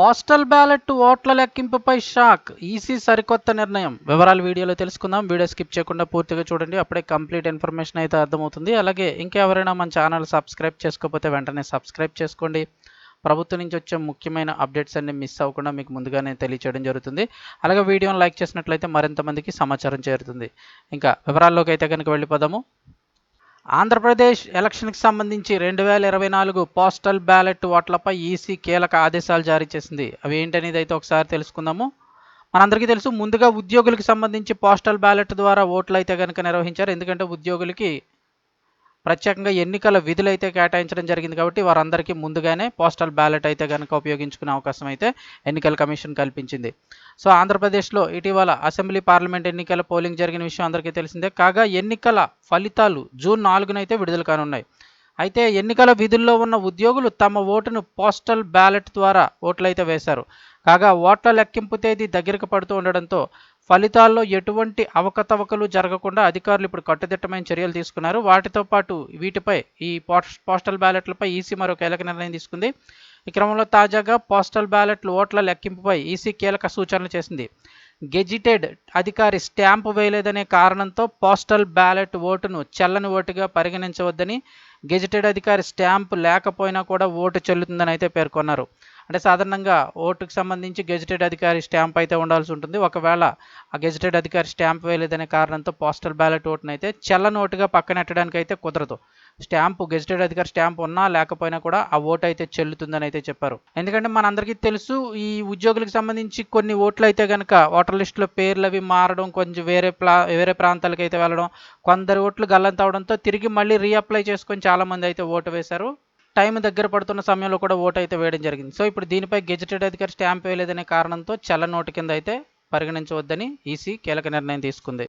Postal ballot ఓట్ల లెక్కింపుపై shock. EC సరికొత్త నిర్ణయం. వివరాలు వీడియోలో తెలుసుకుందాం. వీడియో స్కిప్ చేయకుండా పూర్తిగా చూడండి. అప్పుడే కంప్లీట్ ఇన్ఫర్మేషన్ అయితే అర్థమవుతుంది. అలాగే ఇంకెవరైనా మన ఛానల్ సబ్స్క్రైబ్ చేసుకోకపోతే వెంటనే సబ్స్క్రైబ్ చేసుకోండి. ప్రభుత్వం నుంచి వచ్చే ముఖ్యమైన అప్డేట్స్ అన్ని మిస్ అవ్వకుండా మీకు ముందుగానే తెలియచేయడం జరుగుతుంది. అలాగే వీడియోని లైక్ చేసినట్లయితే మరింత మందికి సమాచారం చేరుతుంది. ఇంకా వివరాల్లోకి అయితే కనుక వెళ్ళిపోదాము. ఆంధ్రప్రదేశ్ ఎలక్షన్కి సంబంధించి రెండు వేల ఇరవై నాలుగు పోస్టల్ బ్యాలెట్ ఓట్లపై ఈసీ కీలక ఆదేశాలు జారీ చేసింది. అవి ఏంటనేది అయితే ఒకసారి తెలుసుకుందాము. మనందరికీ తెలుసు ముందుగా ఉద్యోగులకు సంబంధించి పోస్టల్ బ్యాలెట్ ద్వారా ఓట్లు అయితే కనుక నిర్వహించారు. ఎందుకంటే ఉద్యోగులకి ప్రత్యేకంగా ఎన్నికల విధులు అయితే కేటాయించడం జరిగింది కాబట్టి వారందరికీ ముందుగానే పోస్టల్ బ్యాలెట్ అయితే కనుక ఉపయోగించుకునే అవకాశం అయితే ఎన్నికల కమిషన్ కల్పించింది. సో ఆంధ్రప్రదేశ్లో ఇటీవల అసెంబ్లీ పార్లమెంట్ ఎన్నికల పోలింగ్ జరిగిన విషయం అందరికీ తెలిసిందే. కాగా ఎన్నికల ఫలితాలు జూన్ నాలుగునైతే విడుదల కానున్నాయి. అయితే ఎన్నికల విధుల్లో ఉన్న ఉద్యోగులు తమ ఓటును పోస్టల్ బ్యాలెట్ ద్వారా ఓట్లయితే వేశారు. కాగా ఓట్ల లెక్కింపు తేదీ దగ్గరకు పడుతూ ఉండడంతో ఫలితాల్లో ఎటువంటి అవకతవకలు జరగకుండా అధికారులు ఇప్పుడు కట్టుదిట్టమైన చర్యలు తీసుకున్నారు. వాటితో పాటు వీటిపై ఈ పోస్టల్ బ్యాలెట్లపై ఈసీ మరో కీలక నిర్ణయం తీసుకుంది. ఈ క్రమంలో తాజాగా పోస్టల్ బ్యాలెట్లు ఓట్ల లెక్కింపుపై ఈసీ కీలక సూచనలు చేసింది. గెజిటెడ్ అధికారి స్టాంపు వేయలేదనే కారణంతో పోస్టల్ బ్యాలెట్ ఓటును చెల్లని ఓటుగా పరిగణించవద్దని గెజిటెడ్ అధికారి స్టాంపు లేకపోయినా కూడా ఓటు చెల్లుతుందని అయితే పేర్కొన్నారు. అంటే సాధారణంగా ఓటుకు సంబంధించి గెజిటెడ్ అధికారి స్టాంప్ అయితే ఉండాల్సి ఉంటుంది. ఒకవేళ ఆ గెజిటెడ్ అధికారి స్టాంప్ వేయలేదనే కారణంతో పోస్టల్ బ్యాలెట్ ఓటును అయితే చెల్లని ఓటుగా పక్కనెట్టడానికి అయితే కుదరదు. స్టాంపు గెజిటెడ్ అధికారి స్టాంప్ ఉన్నా లేకపోయినా కూడా ఆ ఓటు అయితే చెల్లుతుందని అయితే చెప్పారు. ఎందుకంటే మనందరికీ తెలుసు ఈ ఉద్యోగులకు సంబంధించి కొన్ని ఓట్లు అయితే కనుక ఓటర్ లిస్టులో పేర్లు అవి మారడం కొంచెం వేరే ప్లా వేరే ప్రాంతాలకు అయితే వెళ్ళడం కొందరు ఓట్లు గల్లంతవడంతో తిరిగి మళ్ళీ రీఅప్లై చేసుకొని చాలామంది అయితే ఓటు వేశారు. టైం దగ్గర పడుతున్న సమయంలో కూడా ఓటు అయితే వేయడం జరిగింది. సో ఇప్పుడు దీనిపై గెజిటెడ్ అధికారి స్టాంప్ వేయలేదనే కారణంతో చల్ల నోటు కింద అయితే పరిగణించవద్దని ఈసీ కీలక నిర్ణయం తీసుకుంది.